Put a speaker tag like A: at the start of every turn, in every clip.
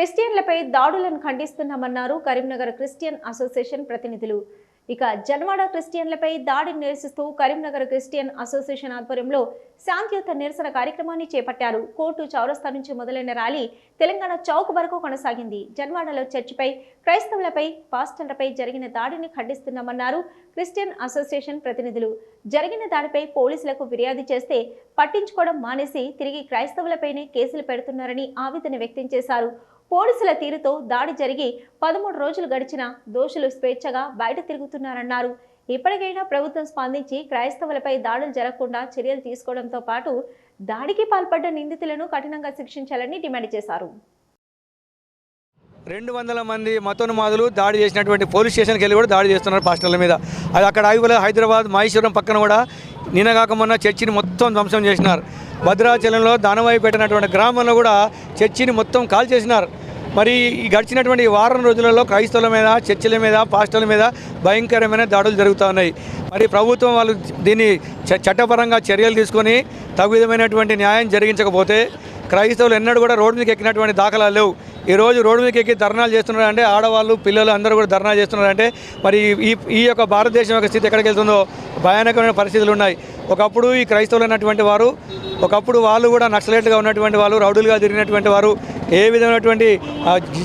A: క్రిస్టియన్లపై దాడులను ఖండిస్తున్నామన్నారు Karimnagar Christian association ప్రతినిధులు. ఇక జన్వాడ క్రిస్టియన్లపై దాడిని నిరసిస్తూ కరీంనగర్ క్రిస్టియన్ అసోసియేషన్ ఆధ్వర్యంలో శాంతియుత నిరసన కార్యక్రమాన్ని చేపట్టారు. కోర్టు చౌరస్తా నుంచి మొదలైన ర్యాలీ తెలంగాణ చౌక్ వరకు కొనసాగింది. జన్వాడలో చర్చిపై క్రైస్తవులపై పాస్టర్లపై జరిగిన దాడిని ఖండిస్తున్నామన్నారు క్రిస్టియన్ అసోసియేషన్ ప్రతినిధులు. జరిగిన దాడిపై పోలీసులకు ఫిర్యాదు చేస్తే పట్టించుకోవడం మానేసి తిరిగి క్రైస్తవులపైనే కేసులు పెడుతున్నారని ఆవేదన వ్యక్తం చేశారు. పోలీసుల తీరుతో దాడి జరిగి పదమూడు రోజులు గడిచిన దోషులు స్వేచ్ఛగా బయట తిరుగుతున్నారన్నారు. ఇప్పటికైనా ప్రభుత్వం స్పందించి క్రైస్తవులపై దాడులు జరగకుండా చర్యలు తీసుకోవడంతో పాటు దాడికి పాల్పడ్డ నిందితులను కఠినంగా శిక్షించాలని డిమాండ్ చేశారు.
B: రెండు వందల మంది మతోన్మాదులు దాడి చేసినటువంటి పోలీస్ స్టేషన్కి వెళ్ళి కూడా దాడి చేస్తున్నారు పాస్టర్ల మీద. అది అక్కడ ఆగిపోలేదు. హైదరాబాద్ మహేశ్వరం పక్కన కూడా నిన్నగాక మొన్న చర్చిని మొత్తం ధ్వంసం చేసినారు. భద్రాచలంలో దానవాయి పెట్టినటువంటి గ్రామంలో కూడా చర్చిని మొత్తం కాల్ చేసినారు మరి ఈ గడిచినటువంటి వారం రోజులలో క్రైస్తవుల మీద చర్చిల మీద పాస్టర్ల మీద భయంకరమైన దాడులు జరుగుతూ ఉన్నాయి. మరి ప్రభుత్వం వాళ్ళు దీన్ని చ- చట్టపరంగా చర్యలు తీసుకొని తగు విధమైనటువంటి న్యాయం జరిగించకపోతే క్రైస్తవులు ఎన్నడూ కూడా రోడ్డు మీదకి ఎక్కినటువంటి దాఖలాలు లేవు. ఈ రోజు రోడ్డు మీదకి ఎక్కి ధర్నాలు చేస్తున్నారంటే ఆడవాళ్ళు పిల్లలు అందరూ కూడా ధర్నా చేస్తున్నారంటే మరి ఈ ఈ యొక్క భారతదేశం యొక్క స్థితి ఎక్కడికి వెళ్తుందో భయానకమైన పరిస్థితులు ఉన్నాయి. ఒకప్పుడు ఈ క్రైస్తవులు అన్నటువంటి వారు ఒకప్పుడు వాళ్ళు కూడా నక్సలైట్గా ఉన్నటువంటి వాళ్ళు రౌడులుగా తిరిగినటువంటి వారు ఏ విధమైనటువంటి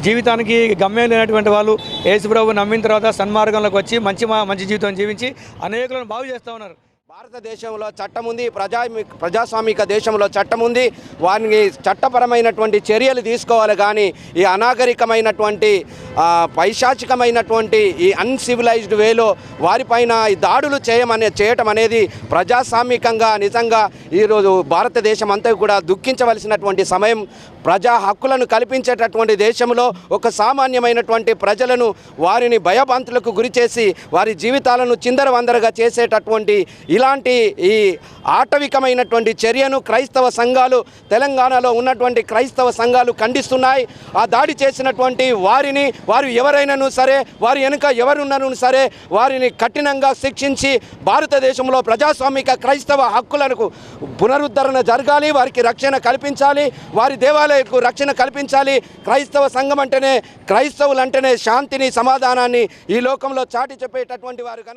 B: జీవితానికి గమ్యం లేనటువంటి వాళ్ళు యేసుప్రభు నమ్మిన తర్వాత సన్మార్గంలోకి వచ్చి మంచి మా- మంచి జీవితం జీవించి అనేకులను బాగు చేస్తూ ఉన్నారు.
C: భారతదేశంలో చట్టం ఉంది ప్రజా ప్రజాస్వామిక దేశంలో చట్టం ఉంది వారిని చట్టపరమైనటువంటి చర్యలు తీసుకోవాలి కానీ ఈ అనాగరికమైనటువంటి పైశాచికమైనటువంటి ఈ అన్సివిలైజ్డ్ వేలో వారిపైన ఈ దాడులు చేయమనే చేయటం అనేది ప్రజాస్వామికంగా నిజంగా ఈరోజు భారతదేశం అంతా కూడా దుఃఖించవలసినటువంటి సమయం. ప్రజా హక్కులను కల్పించేటటువంటి దేశంలో ఒక సామాన్యమైనటువంటి ప్రజలను వారిని భయభ్రాంతులకు గురిచేసి వారి జీవితాలను చిందరవందరగా చేసేటటువంటి ఇలాంటి ఈ ఆటవికమైనటువంటి చర్యను క్రైస్తవ సంఘాలు తెలంగాణలో ఉన్నటువంటి క్రైస్తవ సంఘాలు ఖండిస్తున్నాయి. ఆ దాడి చేసినటువంటి వారిని వారు ఎవరైనాను సరే వారి వెనుక ఎవరున్నాను సరే వారిని కఠినంగా శిక్షించి భారతదేశంలో ప్రజాస్వామిక క్రైస్తవ హక్కులకు పునరుద్ధరణ జరగాలి వారికి రక్షణ కల్పించాలి వారి దేవాలయకు రక్షణ కల్పించాలి. క్రైస్తవ సంఘం అంటేనే క్రైస్తవులు అంటేనే శాంతిని సమాధానాన్ని ఈ లోకంలో చాటి చెప్పేటటువంటి వారు కనుక